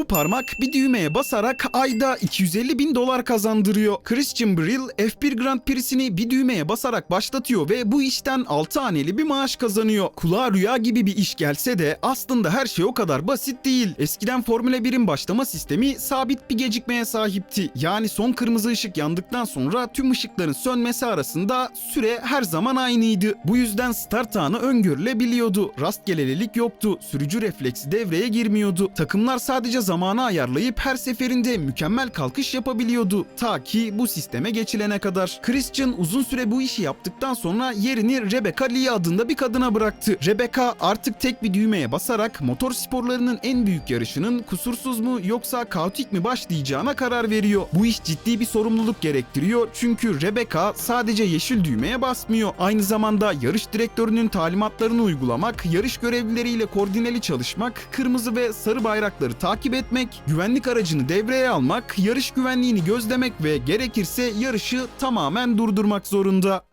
Bu parmak bir düğmeye basarak ayda 250 bin dolar kazandırıyor. Christian Brill F1 Grand Prix'sini bir düğmeye basarak başlatıyor ve bu işten 6 haneli bir maaş kazanıyor. Kulağa rüya gibi bir iş gelse de aslında her şey o kadar basit değil. Eskiden Formula 1'in başlama sistemi sabit bir gecikmeye sahipti. Yani son kırmızı ışık yandıktan sonra tüm ışıkların sönmesi arasında süre her zaman aynıydı. Bu yüzden start anı öngörülebiliyordu. Rastgelelilik yoktu. Sürücü refleksi devreye girmiyordu. Takımlar sadece zamanı ayarlayıp her seferinde mükemmel kalkış yapabiliyordu. Ta ki bu sisteme geçilene kadar. Christian uzun süre bu işi yaptıktan sonra yerini Rebecca Lee adında bir kadına bıraktı. Rebecca artık tek bir düğmeye basarak motor sporlarının en büyük yarışının kusursuz mu yoksa kaotik mi başlayacağına karar veriyor. Bu iş ciddi bir sorumluluk gerektiriyor çünkü Rebecca sadece yeşil düğmeye basmıyor. Aynı zamanda yarış direktörünün talimatlarını uygulamak, yarış görevlileriyle koordineli çalışmak, kırmızı ve sarı bayrakları takip etmek, güvenlik aracını devreye almak, yarış güvenliğini gözlemek ve gerekirse yarışı tamamen durdurmak zorunda.